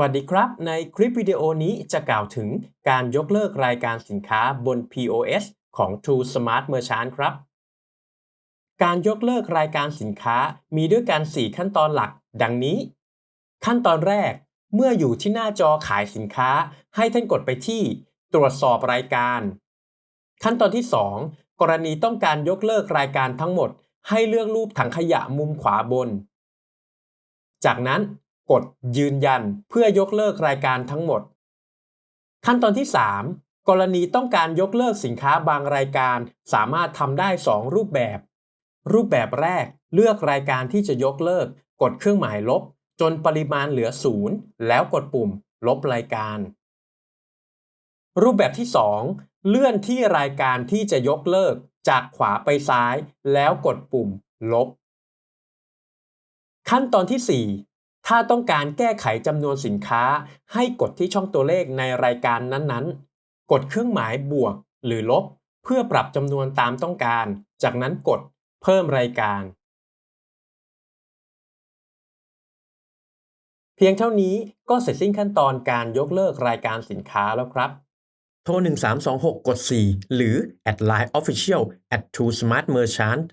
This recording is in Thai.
วัสดีครับ ในคลิปวิดีโอนี้จะกล่าวถึงการยกเลิกรายการสินค้าบน POS ของ True Smart Merchant ครับ การยกเลิกรายการสินค้ามีด้วยกัน 4 ขั้นตอนหลัก ดังนี้ ขั้นตอนแรก เมื่ออยู่ที่หน้าจอขายสินค้า ให้ท่านกดไปที่ ตรวจสอบรายการ ขั้นตอนที่ 2 กรณีต้องการยกเลิกรายการทั้งหมด ให้เลือกรูปถังขยะมุมขวาบน จากนั้น กดยืนยันเพื่อยกเลิกรายการทั้งหมด ขั้นตอนที่ 3 กรณีต้องการยกเลิกสินค้าบางรายการ สามารถทำได้ 2 รูปแบบ รูปแบบแรกเลือกรายการที่จะยกเลิก กดเครื่องหมายลบ จนปริมาณเหลือศูนย์แล้วกดปุ่ม ลบรายการ รูปแบบที่ 2 เลื่อนที่รายการที่จะยกเลิก จากขวาไปซ้าย แล้วกดปุ่ม ลบ ขั้นตอนที่ 4 ถ้าต้องการแก้ไขจำนวนสินค้า ให้กดที่ช่องตัวเลขในรายการนั้นๆ กดเครื่องหมายบวกหรือลบ เพื่อปรับจำนวนตามต้องการ จากนั้นกดเพิ่มรายการ เพียงเท่านี้ก็เสร็จสิ้นขั้นตอนการยกเลิกรายการสินค้าแล้วครับ โทร 1326 กด 4 หรือ at line official at true smart merchant